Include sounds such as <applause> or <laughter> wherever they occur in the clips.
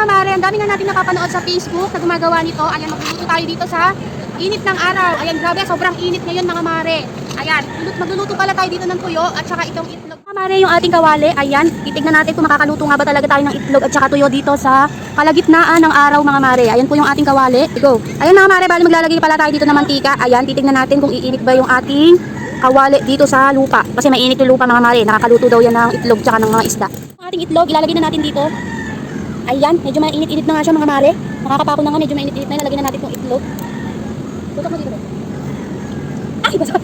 mga mare, ang dami nga natin napapanood sa Facebook na gumagawa nito. Ayan, magluluto tayo dito sa init ng araw. Ayan, grabe, sobrang init ngayon mga mare. Ayan, lulut- magluluto pala tayo dito ng tuyo at saka itong itlog. Mga mare, yung ating kawali, ayan, titignan natin kung makakaluto nga ba talaga tayo ng itlog at saka tuyo dito sa kalagitnaan ng araw mga mare. Ayan po yung ating kawali. Go. Ayan mga mare, bali maglalagay pala tayo dito ng mantika. Ayan, titignan natin kung iinit ba yung ating kawali dito sa lupa. Kasi mainit yung lupa mga mare. Nakakaluto daw yan ng itlog tsaka ng mga isda. Yung ating itlog, ilalagay na natin dito. Ayan, medyo mainit-init na nga siya mga mare. Nakakapako na nga, medyo mainit-init na. Ilalagay na natin itong itlog. Tutok mo dito. Ay, basa.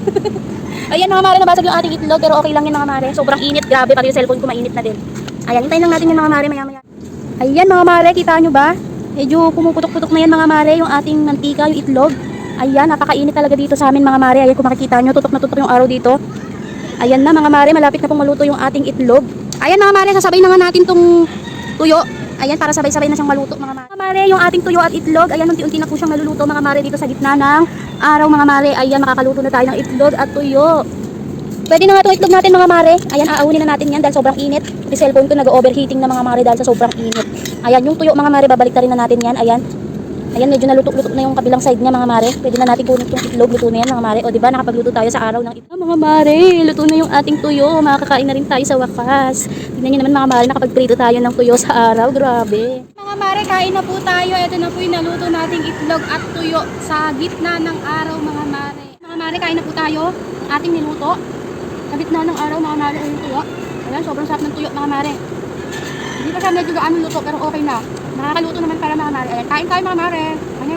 <laughs> Ayan mga mare, nabasag yung ating itlog. Pero okay lang yan mga mare. Sobrang init, grabe. Pati yung cellphone ko mainit na din. Ayan, hintayin lang natin yung mga mare maya-maya. Ayan mga mare, kita nyo ba? Medyo pumuputok-putok na yan mga mare, yung ating mantika, yung itlog. Ayan, napakainit talaga dito sa amin mga mare. Ayan kung makikita nyo, tutok na tutok yung araw dito. Ayan na mga mare, malapit na pong maluto yung ating itlog. Ayan mga mare, sasabay na nga natin tong tuyo. Ayan, para sabay-sabay na siyang maluto mga mare. Mga mare, yung ating tuyo at itlog, ayan, unti-unti na po siyang naluluto mga mare dito sa gitna ng araw mga mare. Ayan, makakaluto na tayo ng itlog at tuyo. Pwede na nga itong itlog natin mga mare. Ayan, aawunin na natin yan dahil sobrang init. Yung cellphone ko nag-overheating na mga mare dahil sa sobrang init. Ayan, yung tuyo mga mare, babalik rin na natin yan. Ayan. Ayan, medyo nalutok-lutok na yung kabilang side niya mga mare. Pwede na natin kunin itong itlog. Luto na yan mga mare. O diba, nakapagluto tayo sa araw ng itlog. Mga mare, luto na yung ating tuyo. Makakakain na rin tayo sa wakas. Tingnan nyo naman mga mare, nakapagprito tayo ng tuyo sa araw. Grabe. Mga mare, kain na po tayo. Ito na po yung naluto nating itlog at tuyo sa gitna ng araw mga mare. Mga mare, kain na po tayo. Ating niluto. Sa gitna ng araw mga mare yung tuyo. Ayan, sobrang sarap ng tuyo mga mare. Hindi pa siya medyo gaano luto pero okay na. Nakakaluto naman para mga mare. Kain tayo mga mare. Ano?